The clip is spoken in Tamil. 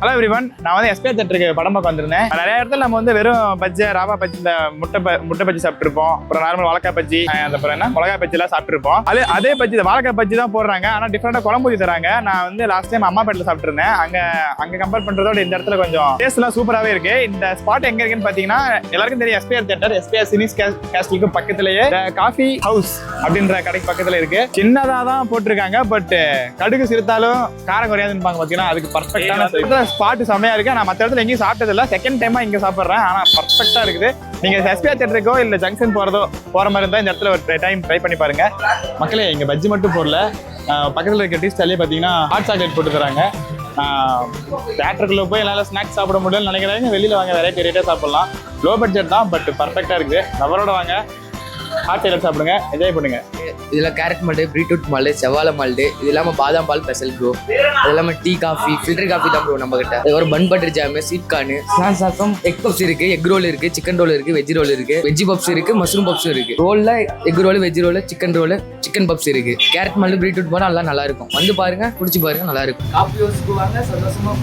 ஹலோ எவ்ரிவன் நான் வந்து எஸ்பிஐ தேட்டருக்கு படம் பார்க்க வந்திருந்தேன். நிறைய இடத்துல நம்ம வந்து வெறும் பஜ்ஜி ராவா பஜ்ஜி இந்த முட்டை முட்டை பஜ்ஜி சாப்பிட்டுருப்போம். அப்புறம் நார்மல் வாழைக்காய் பஜ்ஜி அப்புறம் என்ன? மிளகாய் பஜ்ஜி எல்லாம் சாப்பிட்டுருப்போம். அது அதே பஜ்ஜி இந்த வாழைக்காய் பஜ்ஜி தான் போடுறாங்க. ஆனால் டிஃப்ரெண்டாக குழம்பு ஊத்தி தராங்க. நான் வந்து லாஸ்ட் டைம் அம்மா பேட்டில் சாப்பிட்டுருந்தேன். அங்க அங்க கம்பேர் பண்றதோட இந்த இடத்துல கொஞ்சம் டேஸ்ட் எல்லாம் சூப்பராகவே இருக்கு. இந்த ஸ்பாட் எங்க இருக்குன்னு பாத்தீங்கன்னா எல்லாருக்கும் தெரியும் எஸ்பிஆர் தேட்டர் எஸ்பிஆர் சினிஸ் கேஸ்டிலுக்கு பக்கத்துலயே காஃபி ஹவுஸ் அப்படின்ற கடைக்கு பக்கத்துல இருக்கு. சின்னதா தான் போட்டிருக்காங்க பட் கடுகு சிறுத்தாலும் காரம் குறையாதுன்னு பாத்தீங்கன்னா. அதுக்கு பர்ஃபெக்டான ஸ்பாட்டு செம்மையாக இருக்குது நான் மற்ற இடத்துல எங்கேயும் சாப்பிட்டதில்ல. செகண்ட் டைமாக இங்கே சாப்பிட்றேன். ஆனால் பர்ஃபெக்டாக இருக்குது. நீங்கள் எஸ்பிஆர் தேட்டருக்கோ இல்லை ஜங்ஷன் போகிறதோ போகிற மாதிரி இருந்தால் இந்த இடத்துல ஒரு டைம் ட்ரை பண்ணி பாருங்கள் மக்களே இங்கே பஜ்ஜி மட்டும் போடல. பக்கத்தில் இருக்கிற இருக்க டீ ஸ்டாலே ஹாட் சாக்லேட் போட்டு தராங்க. தேட்டருக்குள்ளே போய் என்னால் ஸ்நாக்ஸ் சாப்பிட முடியலன்னு நினைக்கிறாங்க வெளியில் வாங்க. வெரைட்டி ரேட்டாக சாப்பிட்லாம். லோ பட்ஜெட் தான் பட் பர்ஃபெக்டாக இருக்குது. அவரோட வாங்க. ஹாட் சைலட் சாப்பிடுங்க என்ஜாய் பண்ணுங்க. இதில் கேரட் மால்டு பீட்ரூட் மால்டு செவ்வாழை மால்டு இது இல்லாமல் பாதாம் பால் ஸ்பெஷல் ப்ரோ இது இல்லாமல் டீ காஃபி ஃபில்டர் காஃபி தான் ப்ரோ நம்ம கிட்ட அது ஒரு பன் பட்டர் ஜாமு ஸ்வீட் கார்னு ஸ்நாக்ஸ் சாக்கம் எக் பப்ஸ் இருக்கு எக் ரோல் இருக்கு சிக்கன் ரோல் இருக்கு வெஜ் ரோல் இருக்கு. வெஜ் பப்ஸ் இருக்கு மஷ்ரூம் பப்ஸ் இருக்கு. ரோல்ல egg roll veg roll chicken roll chicken puffs இருக்கு. கேரட் மால்டு பீட்ரூட் போனால் நல்லா நல்லா இருக்கும். வந்து பாருங்க குடிச்சு பாருங்க நல்லா இருக்கும். காஃபி ஹவுஸ்க்கு சந்தோஷமா